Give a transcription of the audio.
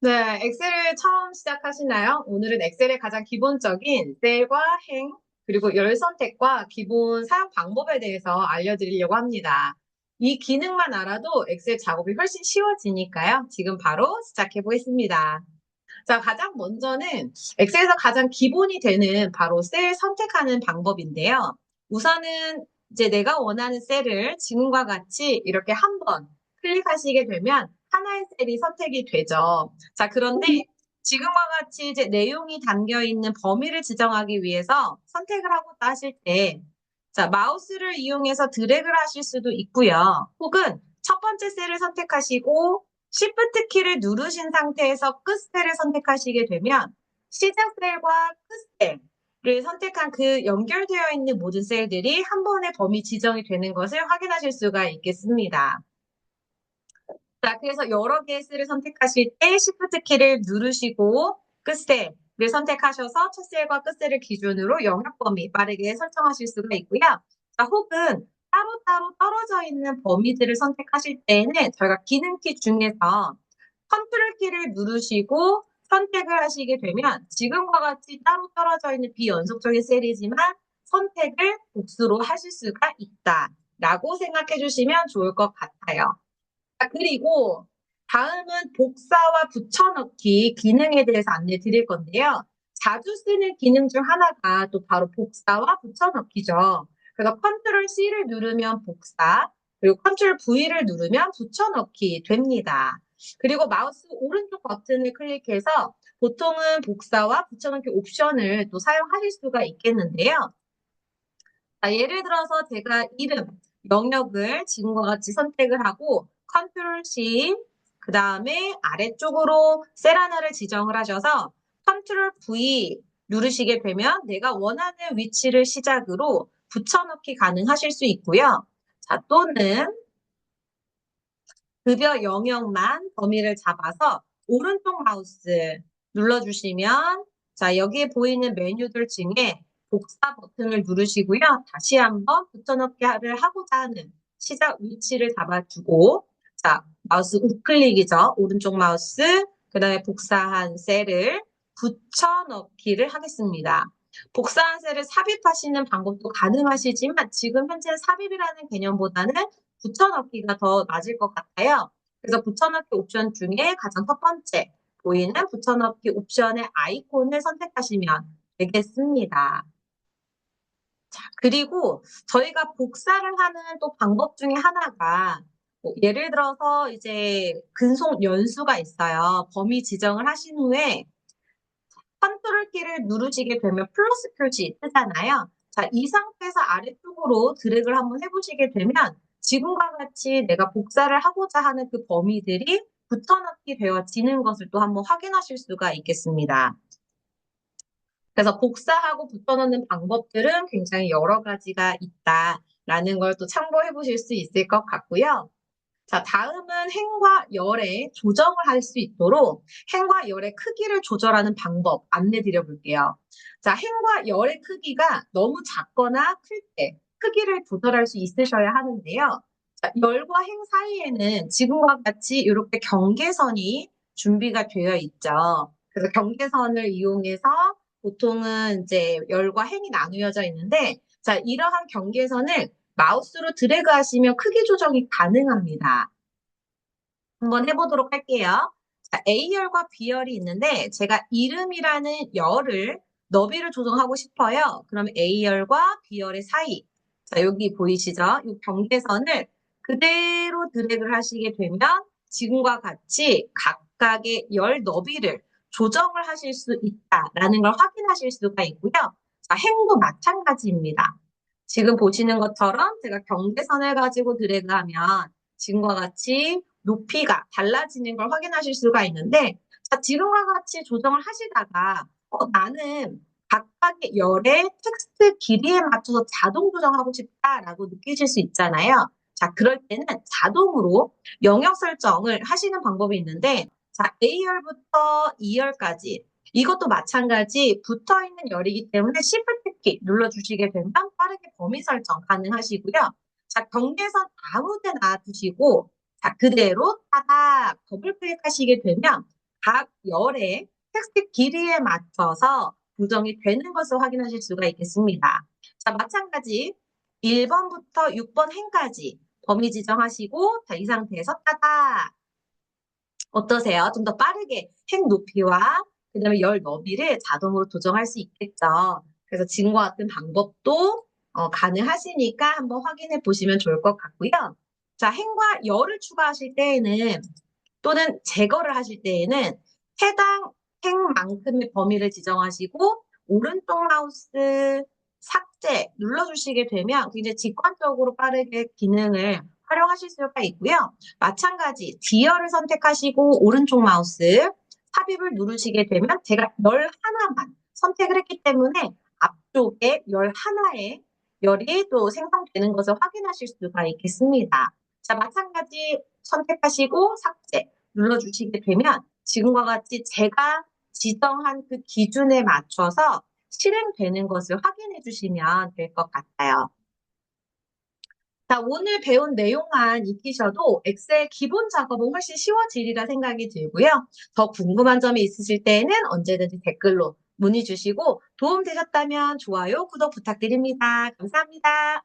네, 엑셀을 처음 시작하시나요? 오늘은 엑셀의 가장 기본적인 셀과 행, 그리고 열 선택과 기본 사용 방법에 대해서 알려드리려고 합니다. 이 기능만 알아도 엑셀 작업이 훨씬 쉬워지니까요. 지금 바로 시작해 보겠습니다. 자, 가장 먼저는 엑셀에서 가장 기본이 되는 바로 셀 선택하는 방법인데요. 우선은 이제 내가 원하는 셀을 지금과 같이 이렇게 한번 클릭하시게 되면 하나의 셀이 선택이 되죠. 자, 그런데 지금과 같이 이제 내용이 담겨 있는 범위를 지정하기 위해서 선택을 하고자 하실 때, 자, 마우스를 이용해서 드래그를 하실 수도 있고요. 혹은 첫 번째 셀을 선택하시고 Shift 키를 누르신 상태에서 끝 셀을 선택하시게 되면 시작 셀과 끝 셀을 선택한 그 연결되어 있는 모든 셀들이 한 번에 범위 지정이 되는 것을 확인하실 수가 있겠습니다. 자, 그래서 여러 개의 셀을 선택하실 때 Shift 키를 누르시고 끝셀을 선택하셔서 첫 셀과 끝 셀을 기준으로 영역 범위 빠르게 설정하실 수가 있고요. 자, 혹은 따로따로 떨어져 있는 범위들을 선택하실 때에는 저희가 기능키 중에서 컨트롤 키를 누르시고 선택을 하시게 되면 지금과 같이 따로 떨어져 있는 비연속적인 셀이지만 선택을 복수로 하실 수가 있다라고 생각해 주시면 좋을 것 같아요. 그리고 다음은 복사와 붙여넣기 기능에 대해서 안내 드릴 건데요. 자주 쓰는 기능 중 하나가 또 바로 복사와 붙여넣기죠. 그래서 컨트롤 C를 누르면 복사, 그리고 컨트롤 V를 누르면 붙여넣기 됩니다. 그리고 마우스 오른쪽 버튼을 클릭해서 보통은 복사와 붙여넣기 옵션을 또 사용하실 수가 있겠는데요. 자, 예를 들어서 제가 이름, 영역을 지금과 같이 선택을 하고 컨트롤 C, 그 다음에 아래쪽으로 셀 하나를 지정을 하셔서 컨트롤 V 누르시게 되면 내가 원하는 위치를 시작으로 붙여넣기 가능하실 수 있고요. 자, 또는 급여 영역만 범위를 잡아서 오른쪽 마우스 눌러주시면 자, 여기에 보이는 메뉴들 중에 복사 버튼을 누르시고요. 다시 한번 붙여넣기를 하고자 하는 시작 위치를 잡아주고 자, 마우스 우클릭이죠. 오른쪽 마우스, 그 다음에 복사한 셀을 붙여넣기를 하겠습니다. 복사한 셀을 삽입하시는 방법도 가능하시지만 지금 현재 삽입이라는 개념보다는 붙여넣기가 더 맞을 것 같아요. 그래서 붙여넣기 옵션 중에 가장 첫 번째 보이는 붙여넣기 옵션의 아이콘을 선택하시면 되겠습니다. 자, 그리고 저희가 복사를 하는 또 방법 중에 하나가 뭐 예를 들어서 이제 근속 연수가 있어요. 범위 지정을 하신 후에 컨트롤 키를 누르시게 되면 플러스 표시 뜨잖아요. 자, 이 상태에서 아래쪽으로 드래그를 한번 해보시게 되면 지금과 같이 내가 복사를 하고자 하는 그 범위들이 붙어넣기 되어지는 것을 또 한번 확인하실 수가 있겠습니다. 그래서 복사하고 붙어넣는 방법들은 굉장히 여러 가지가 있다라는 걸 또 참고해 보실 수 있을 것 같고요. 자, 다음은 행과 열의 조정을 할 수 있도록 행과 열의 크기를 조절하는 방법 안내 드려 볼게요. 자, 행과 열의 크기가 너무 작거나 클 때 크기를 조절할 수 있으셔야 하는데요. 자, 열과 행 사이에는 지금과 같이 이렇게 경계선이 준비가 되어 있죠. 그래서 경계선을 이용해서 보통은 이제 열과 행이 나누어져 있는데 자, 이러한 경계선을 마우스로 드래그 하시면 크기 조정이 가능합니다. 한번 해보도록 할게요. 자, A열과 B열이 있는데 제가 이름이라는 열을 너비를 조정하고 싶어요. 그럼 A열과 B열의 사이 자, 여기 보이시죠? 이 경계선을 그대로 드래그를 하시게 되면 지금과 같이 각각의 열 너비를 조정을 하실 수 있다라는 걸 확인하실 수가 있고요. 자, 행도 마찬가지입니다. 지금 보시는 것처럼 제가 경계선을 가지고 드래그 하면 지금과 같이 높이가 달라지는 걸 확인하실 수가 있는데 자, 지금과 같이 조정을 하시다가 어, 나는 각각의 열의 텍스트 길이에 맞춰서 자동 조정하고 싶다라고 느끼실 수 있잖아요. 자, 그럴 때는 자동으로 영역 설정을 하시는 방법이 있는데 자, A열부터 E열까지 이것도 마찬가지 붙어 있는 열이기 때문에 Shift 키 눌러 주시게 되면 빠르게 범위 설정 가능하시고요. 자, 경계선 아무 데나 두시고 자, 그대로 따닥 더블 클릭하시게 되면 각 열의 텍스트 길이에 맞춰서 구성이 되는 것을 확인하실 수가 있겠습니다. 자, 마찬가지 1번부터 6번 행까지 범위 지정하시고 자, 이 상태에서 따다. 어떠세요? 좀 더 빠르게 행 높이와 그 다음에 열 너비를 자동으로 조정할 수 있겠죠. 그래서 지금과 같은 방법도 어, 가능하시니까 한번 확인해 보시면 좋을 것 같고요. 자, 행과 열을 추가하실 때에는 또는 제거를 하실 때에는 해당 행만큼의 범위를 지정하시고 오른쪽 마우스 삭제 눌러주시게 되면 굉장히 직관적으로 빠르게 기능을 활용하실 수가 있고요. 마찬가지 디어를 선택하시고 오른쪽 마우스 삽입을 누르시게 되면 제가 열 하나만 선택을 했기 때문에 앞쪽에 열 하나의 열이 또 생성되는 것을 확인하실 수가 있겠습니다. 자, 마찬가지 선택하시고 삭제 눌러주시게 되면 지금과 같이 제가 지정한 그 기준에 맞춰서 실행되는 것을 확인해 주시면 될 것 같아요. 자, 오늘 배운 내용만 익히셔도 엑셀 기본 작업은 훨씬 쉬워지리라 생각이 들고요. 더 궁금한 점이 있으실 때에는 언제든지 댓글로 문의 주시고 도움 되셨다면 좋아요, 구독 부탁드립니다. 감사합니다.